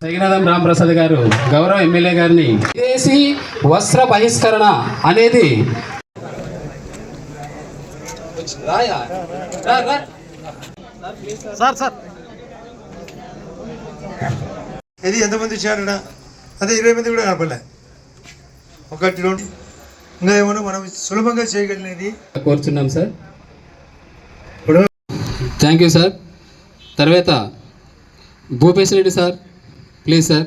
జగన్నాథం రామప్రసాద్ గారు గౌరవ ఎమ్మెల్యే గారిని విదేశీ వస్త్ర బహిష్కరణ అనేది రాయా రా, రా. ఇది ఎంతమంది ఇచ్చారడా? అదే ఇరవై మంది కూడా కనపడలే. ఒకటి రెండు. ఇంకా ఏమన్నా మనం సులభంగా చేయగలిగినది? కోరుచున్నాం సార్. ఇప్పుడు థ్యాంక్ యూ సార్. తర్వాత Bhupesh Reddy sir. Please sir.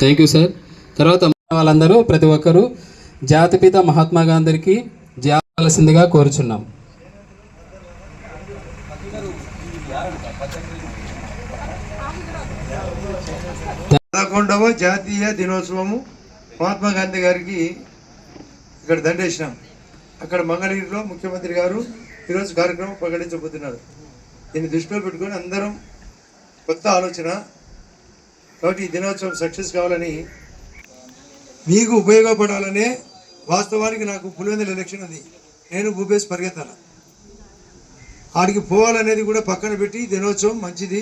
Thank you sir. తర్వాత వాళ్ళందరూ ప్రతి ఒక్కరూ జాతిపిత మహాత్మా గాంధీకి జావాల్సిందిగా కోరుచున్నాం. పదకొండవ జాతీయ దినోత్సవము. మహాత్మా గాంధీ గారికి ఇక్కడ దండేసినాం. అక్కడ మంగళగిరిలో ముఖ్యమంత్రి గారు ఈరోజు కార్యక్రమం ప్రకటించబోతున్నారు. దీన్ని దృష్టిలో పెట్టుకొని అందరం కొత్త ఆలోచన. కాబట్టి ఈ దినోత్సవం సక్సెస్ కావాలని మీకు ఉపయోగపడాలనే వాస్తవానికి నాకు పులివెందుల ఎలక్షన్ ఉంది నేను భూపేశ్ పరిగెత్తాను ఆడికి పోవాలనేది కూడా పక్కన పెట్టి దినోత్సవం మంచిది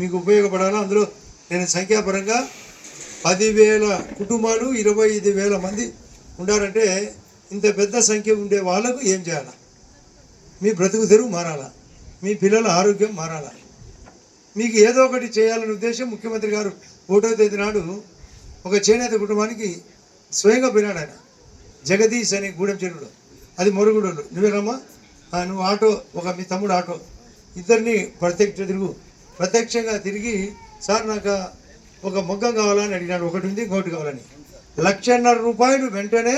మీకు ఉపయోగపడాలి? అందులో నేను సంఖ్యాపరంగా పదివేల కుటుంబాలు ఇరవై ఐదు వేల మంది ఉండాలంటే ఇంత పెద్ద సంఖ్య ఉండే వాళ్ళకు ఏం చేయాలా? మీ బ్రతుకు తెరువు మారాలా? మీ పిల్లల ఆరోగ్యం మారాలా? మీకు ఏదో ఒకటి చేయాలనే ఉద్దేశం ముఖ్యమంత్రి గారు ఒకటో తేదీ నాడు ఒక చేనేత కుటుంబానికి స్వయంగా పోయినాడు ఆయన. జగదీష్ అని గూడెం చెరువులో. అది మొరుగుడోళ్ళు నువ్వేనమ్మా నువ్వు ఆటో ఒక మీ తమ్ముడు ఆటో. ఇద్దరిని ప్రత్యక్ష తిరుగు. ప్రత్యక్షంగా తిరిగి సార్ నాకు ఒక మొగ్గం కావాలని అడిగినాడు ఒకటి ఉంది ఇంకోటి కావాలని. లక్షన్నర రూపాయలు వెంటనే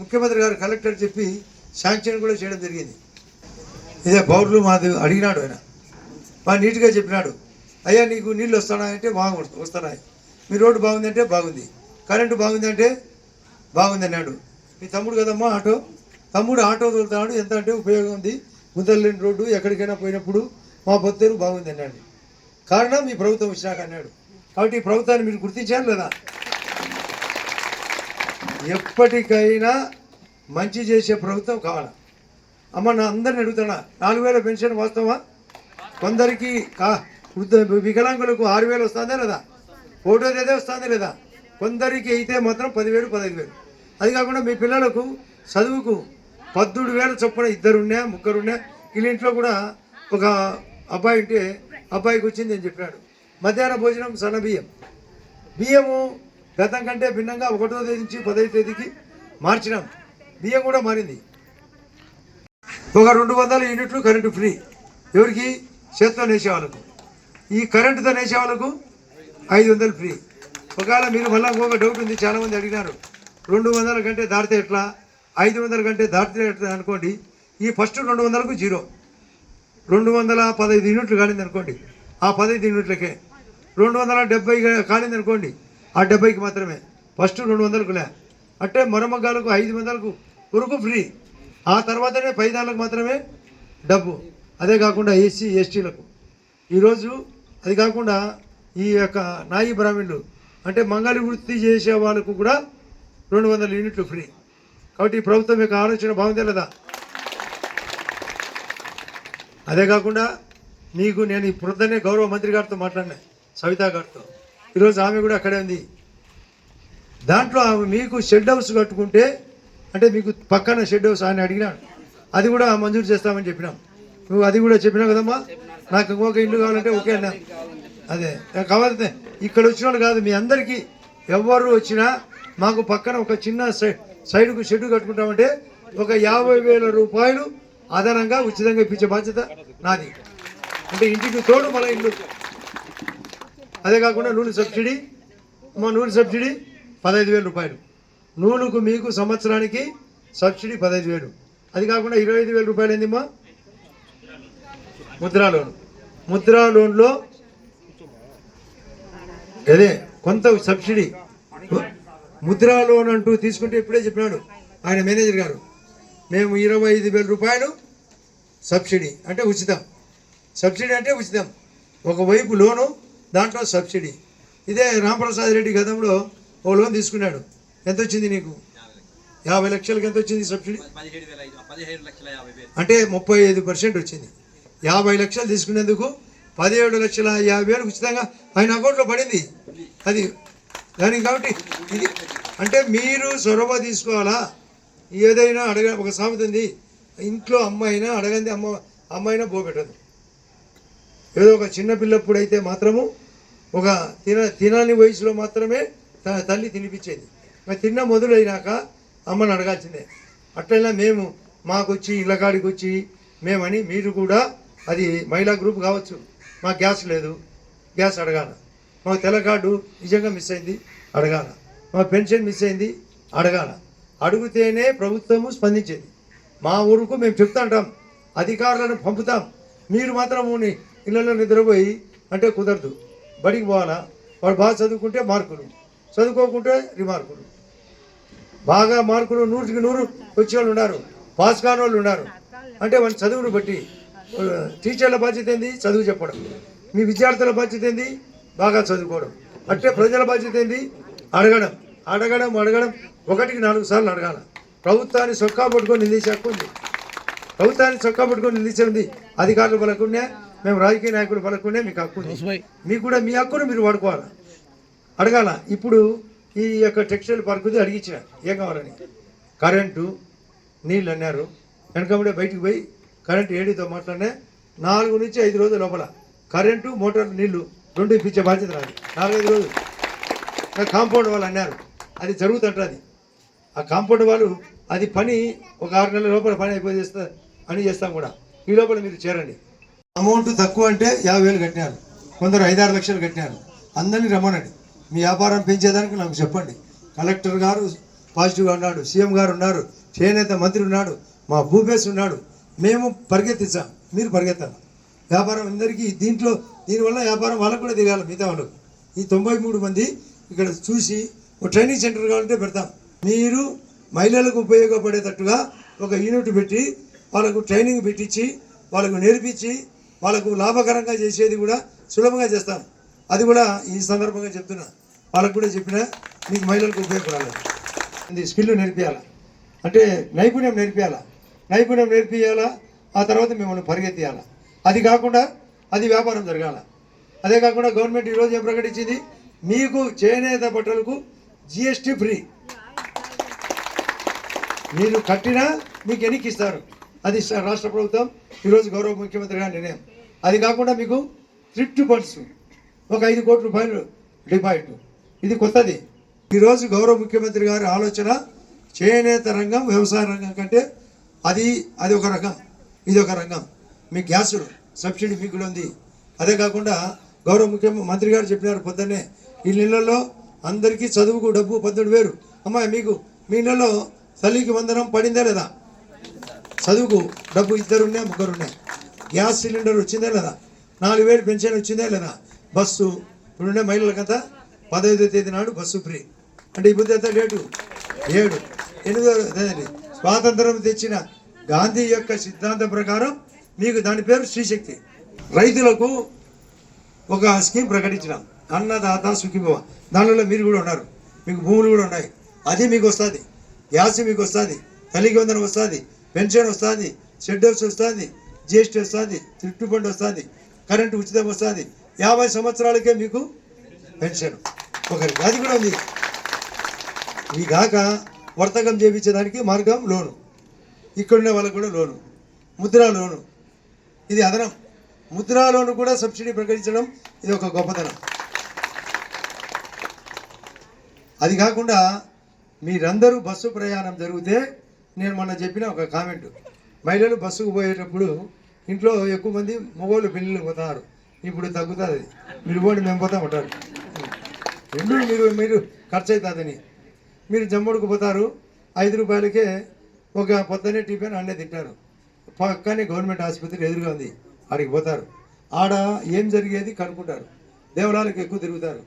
ముఖ్యమంత్రి గారు కలెక్టర్ చెప్పి శాంక్షన్ కూడా చేయడం జరిగింది. ఇదే పౌరులు మాది అడిగినాడు ఆయన. బాగా నీట్గా చెప్పినాడు. అయ్యా నీకు నీళ్ళు వస్తున్నాయంటే బాగా వస్తున్నాయి. మీ రోడ్డు బాగుందంటే బాగుంది. కరెంటు బాగుందంటే బాగుంది అన్నాడు. మీ తమ్ముడు కదమ్మా ఆటో? తమ్ముడు ఆటో తోలుతున్నాడు. ఎంత అంటే ఉపయోగం ఉంది. గుంతలేని రోడ్డు ఎక్కడికైనా పోయినప్పుడు మా పొత్తేరు బాగుంది అన్నాడు. కారణం మీ ప్రభుత్వం వచ్చినాక అన్నాడు. కాబట్టి ఈ ప్రభుత్వాన్ని మీరు గుర్తించారు లేదా? ఎప్పటికైనా మంచి చేసే ప్రభుత్వం కావాలా? అమ్మ నా అందరిని అడుగుతున్నా. నాలుగు వేల పెన్షన్ వాస్తవా కొందరికి కా వికలాంగులకు ఆరు వేలు వస్తుందా లేదా? ఫోటో ఏదే వస్తుందా లేదా? కొందరికి అయితే మాత్రం పదివేలు పదహైదు వేలు. అది కాకుండా మీ పిల్లలకు చదువుకు పద్దుడు వేల చొప్పున ఇద్దరున్నా ముగ్గురున్నా వీళ్ళ ఇంట్లో కూడా ఒక అబ్బాయి ఉంటే అబ్బాయికి వచ్చింది అని చెప్పినాడు. మధ్యాహ్న భోజనం సన్నబియ్యం. బియ్యము గతం కంటే భిన్నంగా ఒకటో తేదీ నుంచి పదవ తేదీకి మార్చినాం. బియ్యం కూడా మారింది. ఒక రెండు వందల యూనిట్లు కరెంటు ఫ్రీ. ఎవరికి? చేత్తో నేసే వాళ్ళకు ఈ కరెంటుతో నేసే వాళ్ళకు ఐదు వందలు ఫ్రీ. ఒకవేళ మీరు మళ్ళీ ఇంకొక డౌట్ ఉంది చాలామంది అడిగినారు. రెండు వందల కంటే దాటితే ఎట్లా? ఐదు వందల కంటే దాటితే ఎట్లా అనుకోండి. ఈ ఫస్ట్ రెండు వందలకు జీరో. రెండు వందల పదహైదు యూనిట్లు కాలింది అనుకోండి ఆ పదహైదు యూనిట్లకే రెండు వందల డెబ్బై కాలింది అనుకోండి ఆ డెబ్బైకి మాత్రమే. ఫస్ట్ రెండు వందలకు లే. అంటే మరమగ్గాలకు ఐదు వందలకు వరకు ఫ్రీ. ఆ తర్వాతనే పైదాలకు మాత్రమే డబ్బు. అదే కాకుండా ఎస్సీ ఎస్టీలకు. ఈరోజు అది కాకుండా ఈ యొక్క నాయి బ్రాహ్మణులు అంటే మంగళి వృత్తి చేసే వాళ్ళకు కూడా రెండు వందల యూనిట్లు ఫ్రీ. కాబట్టి ప్రభుత్వం యొక్క ఆలోచన బాగుందే లేదా? అదే కాకుండా మీకు నేను ఈ గౌరవ మంత్రి గారితో మాట్లాడినా సవితా గారితో. ఈరోజు ఆమె కూడా అక్కడే ఉంది. దాంట్లో ఆమె మీకు షెడ్ హౌస్ కట్టుకుంటే అంటే మీకు పక్కన షెడ్ హౌస్ ఆయన అడిగినాడు. అది కూడా మంజూరు చేస్తామని చెప్పినాం. నువ్వు అది కూడా చెప్పినావు కదమ్మా? నాకు ఇంకొక ఇల్లు కావాలంటే ఓకే అన్నా. అదే. కావాలి ఇక్కడ వచ్చిన వాళ్ళు కాదు మీ అందరికీ ఎవరు వచ్చినా మాకు పక్కన ఒక చిన్న సైడ్కు షెడ్ కట్టుకుంటామంటే ఒక యాభై వేల రూపాయలు అదనంగా ఉచితంగా ఇప్పించే బాధ్యత. నాది. అంటే ఇంటికి తోడు మన ఇల్లు. అదే కాకుండా నూనె సబ్సిడీ. మా నూనె సబ్సిడీ పదహైదు వేల రూపాయలు. నూనెకు మీకు సంవత్సరానికి సబ్సిడీ పదహైదు వేలు. అది కాకుండా ఇరవై ఐదు వేల రూపాయలు ఏందిమ్మా ముద్రా లోన్. ముద్రా లోన్లో అదే కొంత సబ్సిడీ. ముద్రా లోన్ అంటూ తీసుకుంటే ఇప్పుడే చెప్పినాడు ఆయన మేనేజర్ గారు. మేము ఇరవై ఐదు వేల రూపాయలు సబ్సిడీ అంటే ఉచితం. సబ్సిడీ అంటే ఉచితం. ఒకవైపు లోను దాంట్లో సబ్సిడీ. ఇదే రామప్రసాద్ రెడ్డి గతంలో ఓ లోన్ తీసుకున్నాడు. ఎంత వచ్చింది నీకు? యాభై లక్షలకి ఎంత వచ్చింది సబ్సిడీ? అంటే ముప్పై ఐదు పర్సెంట్ వచ్చింది. యాభై లక్షలు తీసుకునేందుకు పదిహేడు లక్షల యాభై వేలు ఉచితంగా ఆయన అకౌంట్లో పడింది. అది దానికి కాబట్టి ఇది అంటే మీరు చొరవ తీసుకోవాలా? ఏదైనా అడగ ఒక సామెత ఉంది. ఇంట్లో అమ్మాయినా అడగంది అమ్మ అమ్మాయినా పోపెట్టదు ఏదో ఒక చిన్నపిల్లప్పుడు అయితే మాత్రము ఒక తిన తినని వయసులో మాత్రమే తన తల్లి తినిపించేది. మరి తిన్న మొదలైనాక అమ్మని అడగాల్సిందే. అట్లయినా మేము మాకు వచ్చి ఇళ్ళ కాడికి వచ్చి మేమని మీరు కూడా అది మహిళా గ్రూప్ కావచ్చు. మాకు గ్యాస్ లేదు గ్యాస్ అడగాల. మాకు తెల్ల కార్డు నిజంగా మిస్ అయింది అడగాల. మా పెన్షన్ మిస్ అయింది అడగాల. అడిగితేనే ప్రభుత్వము స్పందించేది. మా ఊరుకు మేము చెప్తాంటాం అధికారులను పంపుతాం. మీరు మాత్రం ఇళ్ళలో నిద్రపోయి అంటే కుదరదు. బడికి పోవాలా? వాడు బాగా చదువుకుంటే మార్కులు. చదువుకోకుంటే రిమార్కులు. బాగా మార్కులు నూటికి నూరు వచ్చే వాళ్ళు ఉన్నారు. పాస్ కాని వాళ్ళు ఉన్నారు. అంటే వాళ్ళ చదువును బట్టి టీచర్ల బాధ్యత ఏంది? చదువు చెప్పడం. మీ విద్యార్థుల బాధ్యత ఏంది? బాగా చదువుకోవడం. అంటే ప్రజల బాధ్యత ఏంది? అడగడం. అడగడం అడగడం. ఒకటికి నాలుగు సార్లు అడగాల. ప్రభుత్వాన్ని సొక్కా పట్టుకొని నిందించే హక్కు ఉంది. ప్రభుత్వాన్ని చొక్కా పట్టుకొని నిలిచి ఉంది. అధికారులు పలకుండే మేము రాజకీయ నాయకులు పలకుండే మీకు హక్కు ఉంది. మీకు కూడా మీ హక్కును మీరు వాడుకోవాలి? అడగాల. ఇప్పుడు ఈ యొక్క టెక్స్టైల్ పార్క్ అడిగించిన ఏం కావాలని? కరెంటు నీళ్ళు అన్నారు. వెనకబడే బయటికి పోయి కరెంటు ఏడితో మాట్లాడినా నాలుగు నుంచి ఐదు రోజుల లోపల కరెంటు మోటార్ నీళ్ళు రెండు ఇప్పించే బాధ్యత నాది. నాలుగైదు రోజులు. కాంపౌండ్ వాళ్ళు అన్నారు. అది జరుగుతుంటుంది. ఆ కాంపౌండ్ వాళ్ళు అది పని ఒక ఆరు నెలల లోపల పని అయిపోయి చేస్తా అని చేస్తాం కూడా. ఈ లోపల మీరు చేరండి. అమౌంట్ తక్కువ అంటే యాభై వేలు కట్టినారు. కొందరు ఐదారు లక్షలు కట్టినారు. అందరినీ రమ్మనండి. మీ వ్యాపారం పెంచేదానికి నాకు చెప్పండి. కలెక్టర్ గారు పాజిటివ్గా ఉన్నాడు సీఎం గారు ఉన్నారు చేనేత మంత్రి ఉన్నాడు మా భూపేశ్ ఉన్నాడు. మేము పరిగెత్తించాం మీరు పరిగెత్తాలి. వ్యాపారం అందరికీ దీంట్లో దీనివల్ల వ్యాపారం వాళ్ళకు కూడా తిరగాలి మిగతా వాళ్ళకు ఈ తొంభై మూడు మంది ఇక్కడ చూసి ఒక ట్రైనింగ్ సెంటర్ కావాలంటే పెడతాం. మీరు మహిళలకు ఉపయోగపడేటట్టుగా ఒక యూనిట్ పెట్టి వాళ్ళకు ట్రైనింగ్ పెట్టించి వాళ్ళకు నేర్పించి వాళ్ళకు లాభకరంగా చేసేది కూడా సులభంగా చేస్తాం. అది కూడా ఈ సందర్భంగా చెప్తున్నా. వాళ్ళకు కూడా చెప్పిన మీకు మహిళలకు ఉపయోగపడాలి. ఇది స్కిల్ నేర్పించాలా అంటే నైపుణ్యం నేర్పియాలా? నైపుణ్యం నేర్పించాలా ఆ తర్వాత మిమ్మల్ని పరిగెత్తియాలా? అది కాకుండా అది వ్యాపారం జరగాల? అదే కాకుండా గవర్నమెంట్ ఈరోజు ఏం ప్రకటించింది? మీకు చేనేత బట్టలకు జిఎస్టీ ఫ్రీ మీరు కట్టినా మీకు ఎన్నికి ఇస్తారు. అది రాష్ట్ర ప్రభుత్వం ఈరోజు గౌరవ ముఖ్యమంత్రి గారి నిర్ణయం. అది కాకుండా మీకు థ్రిఫ్ట్ ఫండ్స్ ఒక ఐదు కోట్ల రూపాయలు డిపాజిట్. ఇది కొత్తది. ఈరోజు గౌరవ ముఖ్యమంత్రి గారి ఆలోచన చేనేత రంగం వ్యవసాయ రంగం కంటే అది అది ఒక రంగం ఇది ఒక రంగం. మీ గ్యాస్ సబ్సిడీ మీకు కూడా ఉంది. అదే కాకుండా గౌరవ ముఖ్యమంత్రి గారు చెప్పినారు పొద్దున్నే ఈ నెలలో అందరికీ చదువుకు డబ్బు పద్దెనిమిది వేరు అమ్మాయి మీకు మీ నెలలో తల్లికి వందనం పడిందా లేదా? చదువుకు డబ్బు ఇద్దరు ఉన్నాయి ఉన్నాయి గ్యాస్ సిలిండర్ వచ్చిందా లేదా? నాలుగు వేలు పెన్షన్ వచ్చిందా లేదా? బస్సు ఇప్పుడుండే మహిళలకంతా పదహైదో తేదీ నాడు బస్సు ఫ్రీ. అంటే ఇప్పుడు ఎంత డేటు ఏడు. ఎనిమిదో తేదీ. స్వాతంత్రం తెచ్చిన గాంధీ యొక్క సిద్ధాంతం ప్రకారం మీకు దాని పేరు శ్రీశక్తి. రైతులకు ఒక స్కీమ్ ప్రకటించినాం. అన్నదాత సుఖీభవ. దానిలో మీరు కూడా ఉన్నారు. మీకు భూములు కూడా ఉన్నాయి. అది మీకు వస్తుంది. గ్యాస్ మీకు వస్తుంది తల్లికి వందనం వస్తుంది పెన్షన్ వస్తుంది షెడ్ హౌస్ వస్తుంది జిఎస్టీ వస్తుంది థ్రిఫ్ట్ ఫండ్ వస్తుంది కరెంటు ఉచితం వస్తుంది. యాభై సంవత్సరాలకే మీకు పెన్షన్. ఒకరికి అది కూడా ఉంది. ఇవి కాక వర్తకం చేయించడానికి మార్గం లోను. ఇక్కడున్న వాళ్ళకు కూడా లోను. ముద్రా లోను. ఇది అదనం. ముద్రా లోను కూడా సబ్సిడీ ప్రకటించడం ఇది ఒక గొప్పతనం అది కాకుండా మీరందరూ బస్సు ప్రయాణం జరిగితే నేను మొన్న చెప్పిన ఒక కామెంట్ మహిళలు బస్సుకు పోయేటప్పుడు ఇంట్లో ఎక్కువ మంది మగవాళ్ళు పెళ్ళిళ్ళు పోతున్నారు ఇప్పుడు తగ్గుతుంది. మీరు పోండి మేము పోతాం అంటారు. ఎందుకు మీరు మీరు ఖర్చు అవుతుందని మీరు జమ్ముడుకు పోతారు. ఐదు రూపాయలకే ఒక పొద్దున్నే టిఫిన్ అన్నే తింటారు. పక్కనే గవర్నమెంట్ ఆసుపత్రి ఎదురుగా ఉంది. ఆడికి పోతారు. ఆడ ఏం జరిగేది కనుక్కుంటారు. దేవాలయాలకు ఎక్కువ తిరుగుతారు.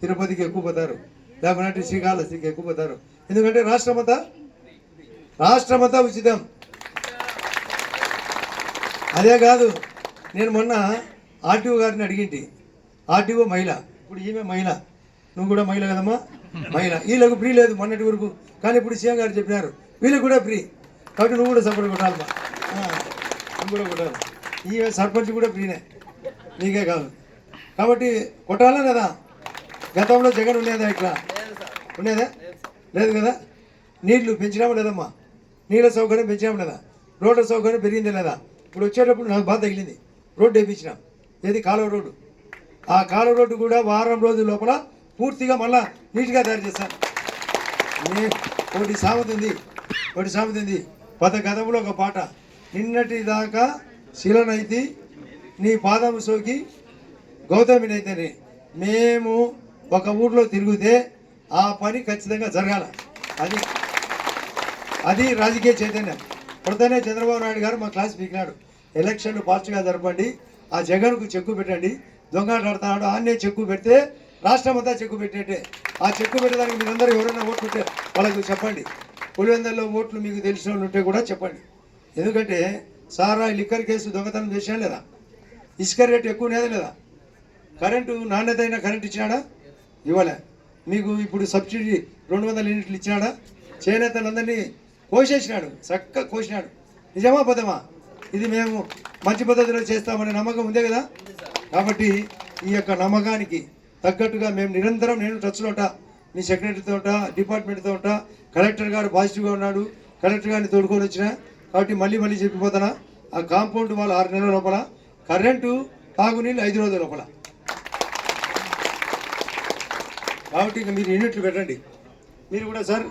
తిరుపతికి ఎక్కువ పోతారు. లేకుంటే శ్రీకాళహస్తికి ఎక్కువ పోతారు. ఎందుకంటే రాష్ట్రమంతా రాష్ట్రమంతా ఉచితం. అదే కాదు నేను మొన్న ఆర్టీఓ గారిని అడిగింటి. ఆర్టీఓ మహిళ. ఇప్పుడు ఈమె మహిళ. నువ్వు కూడా మహిళ కదమ్మా? మహిళ. వీళ్ళకు ఫ్రీ లేదు మొన్నటి వరకు. కానీ ఇప్పుడు సీఎం గారు చెప్పినారు. వీళ్ళకి కూడా ఫ్రీ. కాబట్టి నువ్వు కూడా సపోర్ట్ కొట్టాలమ్మా. నువ్వు కూడా కొట్టాలి. ఈ సర్పంచ్ కూడా ఫ్రీనే. నీకే కాదు. కాబట్టి కొట్టాలా కదా గతంలో జగన్ ఉండేదా ఇట్లా? ఉండేదా? లేదు కదా? నీళ్ళు పెంచినామా లేదమ్మా? నీళ్ళ సౌకర్యం పెంచినామా లేదా? రోడ్ల సౌకర్యం పెరిగిందే లేదా? ఇప్పుడు వచ్చేటప్పుడు నాకు బాధ తగిలింది. రోడ్డు వేయించినాం ఏది? కాలువ రోడ్డు. ఆ కాలువ రోడ్డు కూడా వారం రోజుల లోపల పూర్తిగా మళ్ళా నీట్గా తయారు చేస్తాను ఒకటి సామెత ఉంది. ఒకటి సామెత ఉంది. పద గతంలో ఒక పాట. నిన్నటి దాకా శిలనైతి నీ పాదము సోకి గౌతమినైతేనే. మేము ఒక ఊర్లో తిరిగితే ఆ పని ఖచ్చితంగా జరగాల. అది అది రాజకీయ చైతన్యం. ప్రధానే చంద్రబాబు నాయుడు గారు మా క్లాస్ పీకినాడు. ఎలక్షన్లు ఫాస్ట్గా జరపండి ఆ జగన్కు చెక్కు పెట్టండి దొంగలాడుతున్నాడు ఆన్నే చెక్కు పెడితే రాష్ట్రం అంతా చెక్కు పెట్టేటే ఆ చెక్కు పెట్టడానికి మీరందరూ ఎవరైనా ఓట్లు ఉంటే వాళ్ళకు చెప్పండి. పులివెందల్లో ఓట్లు మీకు తెలిసిన వాళ్ళు ఉంటే కూడా చెప్పండి. ఎందుకంటే సారా లిక్కర్ కేసు దొంగతనం చేసినా లేదా? ఇసుక రేటు ఎక్కువ లేదా లేదా? కరెంటు నాణ్యత అయిన కరెంట్ ఇచ్చినాడా? ఇవ్వలే. మీకు ఇప్పుడు సబ్సిడీ రెండు వందల యూనిట్లు ఇచ్చినాడా? చేనేతలందరినీ కోసేసినాడు చక్కగా కోసినాడు. నిజమా పదమా? ఇది మేము మంచి పద్ధతిలో చేస్తామనే నమ్మకం ఉందే కదా? కాబట్టి ఈ యొక్క నమ్మకానికి తగ్గట్టుగా మేము నిరంతరం నేను టచ్లో ఉంటా మీ సెక్రటరీతో ఉంటా డిపార్ట్మెంట్తో ఉంటా కలెక్టర్ గారు పాజిటివ్గా ఉన్నాడు కలెక్టర్ గారిని తోడుకొని వచ్చిన కాబట్టి మళ్ళీ మళ్ళీ చెప్పిపోతానా ఆ కాంపౌండ్ వాళ్ళు ఆరు నెలల లోపల కరెంటు తాగునీళ్ళు ఐదు రోజుల లోపల. కాబట్టి ఇక మీరు యూనిట్లు పెట్టండి. మీరు కూడా సార్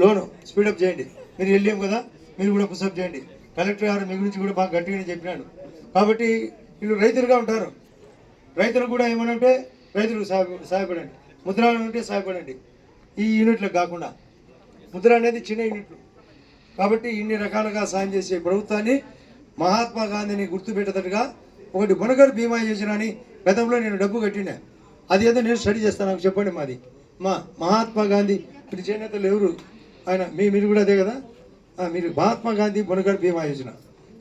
లోను స్పీడప్ చేయండి. మీరు వెళ్ళాం కదా మీరు కూడా పుషప్ చేయండి. కలెక్టర్ గారు మీ గురించి కూడా బాగా గట్టిగానే చెప్పినాడు. కాబట్టి వీళ్ళు రైతులుగా ఉంటారు. రైతులు కూడా ఏమనంటే రైతులకు సహాయ సహాయపడండి. ముద్ర ఉంటే సహాయపడండి. ఈ యూనిట్లకు కాకుండా. ముద్ర అనేది చిన్న యూనిట్లు. కాబట్టి ఇన్ని రకాలుగా సాయం చేసే ప్రభుత్వాన్ని మహాత్మా గాంధీని గుర్తుపెట్టేటట్టుగా ఒకటి బునగర్ బీమా యోజన అని గతంలో నేను డబ్బు కట్టినా. అది ఏదో నేను స్టడీ చేస్తాను నాకు చెప్పండి మాది. మా మహాత్మా గాంధీ ఇప్పుడు చేనేతలు ఎవరు ఆయన మీ మీరు కూడా అదే కదా? మీరు మహాత్మా గాంధీ బునగర్ బీమా యోజన.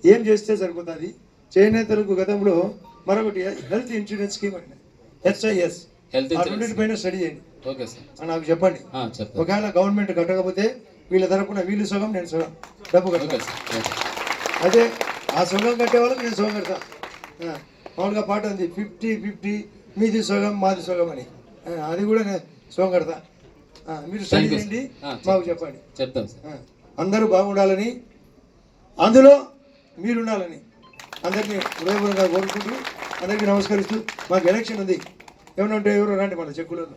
ఏం చేస్తే సరిపోతుంది? చేనేతలకు గతంలో మరొకటి హెల్త్ ఇన్సూరెన్స్ స్కీమ్ అండి హెచ్ఐఎస్ రెండింటిపైన స్టడీ చేయండి. Okay sir. నాకు చెప్పండి. ఒకవేళ గవర్నమెంట్ కట్టకపోతే వీళ్ళ తరపున వీళ్ళు సగం నేను సగం. డబ్బు కట్టాలి అదే ఆ సగం కట్టే వాళ్ళకి నేను సగం కడతా. మామూలుగా పాట ఉంది ఫిఫ్టీ ఫిఫ్టీ మీది సగం మాది సగం అని. అది కూడా నేను సగం కడతా. మీరు. ఆ, మాకు చెప్పండి. చెప్తాం అందరూ బాగుండాలని అందులో మీరు ఉండాలని అందరినీ హృదయపూర్వకంగా కోరుకుంటూ అందరికీ నమస్కరిస్తూ మాకు ఎలక్షన్ ఉంది. ఏమన్నా ఉంటే ఎవరు రండి మన చెక్కులలో